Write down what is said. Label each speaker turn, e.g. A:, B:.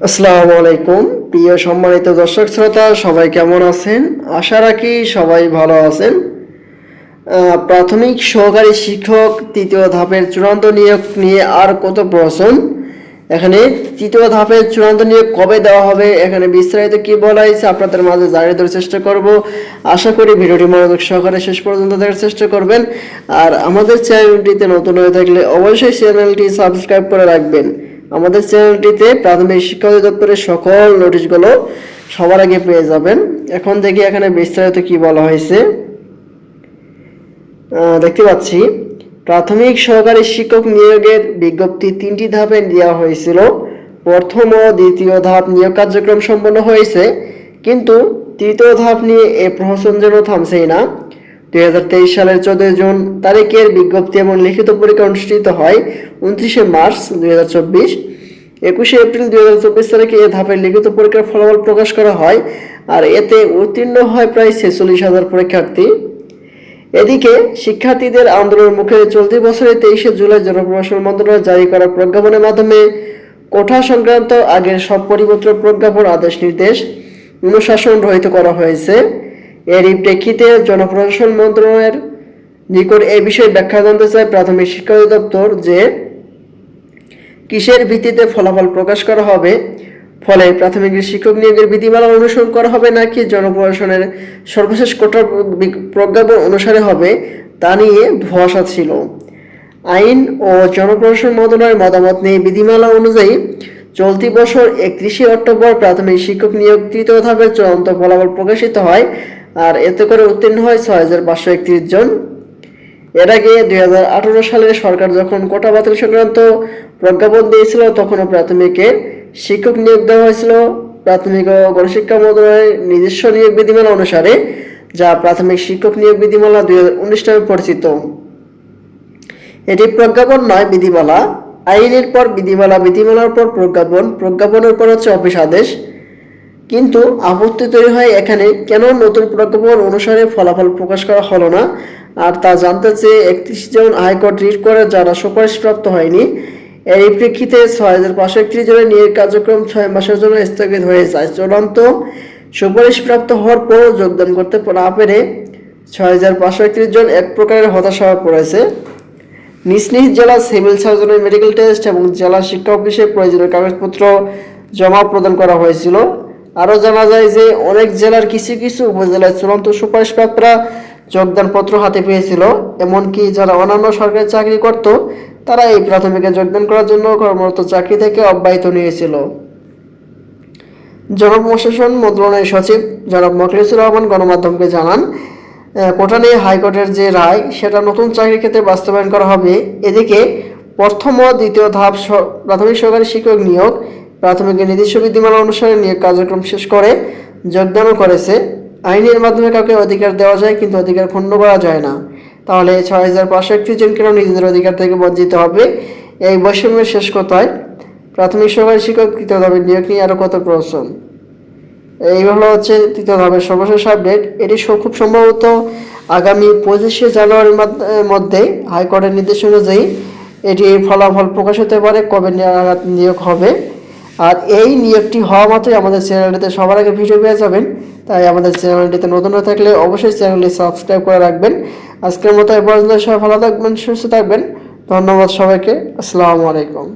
A: আসসালামু আলাইকুম। প্রিয় সম্মানিত দর্শক শ্রোতা, সবাই কেমন আছেন? আশা রাখি সবাই ভালো আছেন। প্রাথমিক সহকারী শিক্ষক তৃতীয় ধাপের চূড়ান্ত নিয়োগ নিয়ে আর কত প্রশ্ন? এখানে তৃতীয় ধাপের চূড়ান্ত নিয়োগ কবে দেওয়া হবে? এখানে বিস্তারিত কি বলা হয়েছে আপনাদের মাঝে জানিয়ে দেওয়ার চেষ্টা করব। আশা করি ভিডিওটি মনোযোগ সহকারে শেষ পর্যন্ত দেখার চেষ্টা করবেন। আর আমাদের চ্যানেলটিতে নতুন হয়ে থাকলে অবশ্যই চ্যানেলটি সাবস্ক্রাইব করে রাখবেন। আমাদের চ্যানেলটিতে প্রাথমিক শিক্ষা অধিদপ্তরের সকল নোটিশগুলো সবার আগে পেয়ে যাবেন। এখন দেখি এখানে বিস্তারিত কি বলা হয়েছে। দেখতে পাচ্ছি। প্রাথমিক সহকারী শিক্ষক নিয়োগের বিজ্ঞপ্তি তিনটি ধাপে দেওয়া হয়েছিল। প্রথম ও দ্বিতীয় ধাপ নিয়োগ কার্যক্রম সম্পন্ন হয়েছে, কিন্তু তৃতীয় ধাপ নিয়ে এ প্রহসন যেন থামছেই না। দুই হাজার তেইশ সালের চোদ্দই জুন তারিখের বিজ্ঞপ্তি এবং লিখিত পরীক্ষা অনুষ্ঠিত হয় উনত্রিশে মার্চ দুই হাজার চব্বিশ। একুশে এপ্রিল দুই হাজার চব্বিশ তারিখে এ ধাপের লিখিত পরীক্ষার ফলাফল প্রকাশ করা হয় আর এতে উত্তীর্ণ হয় প্রায় ছেচল্লিশ হাজার পরীক্ষার্থী। এদিকে শিক্ষার্থীদের আন্দোলনের মুখে চলতি বছরের তেইশে জুলাই জনপ্রশাসন মন্ত্রণালয় জারি করা প্রজ্ঞাপনের মাধ্যমে কোঠা সংক্রান্ত আগের সব পরিপত্র প্রজ্ঞাপন আদেশ নির্দেশ অনুশাসন রহিত করা হয়েছে। এরই প্রেক্ষিতে জনপ্রশাসন মন্ত্রণালয়ের নিকট এই বিষয়ে ব্যাখ্যা জানতে চায় প্রাথমিক শিক্ষা অধিদপ্তর যে কিসের ভিত্তিতে ফলাফল প্রকাশ করা হবে? ফলে প্রাথমিক শিক্ষক নিয়োগের বিধিমালা অনুসরণ করা হবে নাকি জনপ্রশাসনের সর্বশেষ কোটা প্রজ্ঞাপন অনুসারে হবে, তা নিয়ে ধোঁয়াশা ছিল। আইন ও জনপ্রশাসন মন্ত্রণালয়ের মতামত নিয়ে বিধিমালা অনুযায়ী চলতি বছর একত্রিশে অক্টোবর প্রাথমিক শিক্ষক নিয়োগ তৃতীয় ধাপের চূড়ান্ত ফলাফল প্রকাশিত হয়, আর এতে করে উত্তীর্ণ হয় ছয় হাজার পাঁচশো একত্রিশ জন। এর আগে দুই হাজার আঠারো সালে সরকার যখন কোটা বাতিল সংক্রান্ত প্রজ্ঞাপন দিয়েছিল, তখনও প্রাথমিকে শিক্ষক নিয়োগ দেওয়া হয়েছিল। প্রাথমিক ও গণশিক্ষা মন্ত্রণালয়ের নিজস্ব নিয়োগ বিধিমালা অনুসারে, যা প্রাথমিক শিক্ষক নিয়োগ বিধিমালা দুই হাজার উনিশ নামে পরিচিত। এটি প্রজ্ঞাপন নয়, বিধিমালা। আইনের পর বিধিমালা, বিধিমালার পর প্রজ্ঞাপন। প্রজ্ঞাপনের পর হচ্ছে অফিস আদেশ। কিন্তু আপত্তি তৈরি হয় এখানে। কেন নতুন প্রজ্ঞাপন অনুসারে ফলাফল প্রকাশ করা হলো না? আর তা জানতে চেয়ে একত্রিশ জন হাইকোর্ট রিট করে যারা সুপারিশপ্রাপ্ত হয়নি, এর প্রেক্ষিতে ছয় হাজার পাঁচশো একত্রিশ জনের নিয়োগ কার্যক্রম ছয় মাসের জন্য স্থগিত হয়ে যায়। চূড়ান্ত সুপারিশপ্রাপ্ত হওয়ার পরও যোগদান করতে না পেরে ছয় হাজার পাঁচশো একত্রিশ জন এক প্রকারের হতাশা পড়েছে। নিজ নিজ জেলা সিভিল সার্জনের মেডিকেল টেস্ট এবং জেলা শিক্ষা অফিসে প্রয়োজনীয় কাগজপত্র জমা প্রদান করা হয়েছিল। আরও জানা যায় যে অনেক জেলার কিছু কিছু উপজেলায় চূড়ান্ত সুপারিশপ্রাপ্তরা যোগদানপত্র হাতে পেয়েছিল। এমনকি যারা অন্যান্য সরকারি চাকরি করত, তারা এই প্রাথমিকে যোগদান করার জন্য কর্মরত চাকরি থেকে অব্যাহত নিয়েছিল। জনপ্রশাসন মন্ত্রণালয়ের সচিব জনাব মখলিসুর রহমান গণমাধ্যমকে জানান কোটা নিয়ে হাইকোর্টের যে রায়, সেটা নতুন চাকরির ক্ষেত্রে বাস্তবায়ন করা হবে। এদিকে প্রথম ও দ্বিতীয় ধাপ প্রাথমিক সরকারি শিক্ষক নিয়োগ প্রাথমিকের নিজস্ব বিধিমালা অনুসারে নিয়োগ কার্যক্রম শেষ করে, যোগদানও করেছে। আইনের মাধ্যমে কাউকে অধিকার দেওয়া যায় কিন্তু অধিকার ক্ষুণ্ণ করা যায় না। তাহলে ছয় হাজার পাঁচশো একত্রিশ জন কেন নিজেদের অধিকার থেকে বঞ্চিত হবে। এই বৈষম্যের শেষ কথায়? প্রাথমিক সরকারি শিক্ষক তৃতীয় ধাপের নিয়োগ নিয়ে আরও কত প্রশ্ন? এই হলো হচ্ছে তৃতীয় ধাপের সর্বশেষ আপডেট। এটি খুব সম্ভবত আগামী পঁচিশে জানুয়ারির মধ্যে হাইকোর্টের নির্দেশ অনুযায়ী এটি ফলাফল প্রকাশ হতে পারে কবে নিয়োগ হবে। আর এই নিয়োগটি হওয়া মাত্রই আমাদের চ্যানেলটিতে সবার আগে ভিডিও পেয়ে যাবেন। তাই আমাদের চ্যানেলটিতে নতুন হয়ে থাকলে অবশ্যই চ্যানেলটি সাবস্ক্রাইব করে রাখবেন। আজকের মতো এ পর্যন্ত সবাই ভালো থাকবেন, সুস্থ থাকবেন। ধন্যবাদ সবাইকে। আসসালামু আলাইকুম।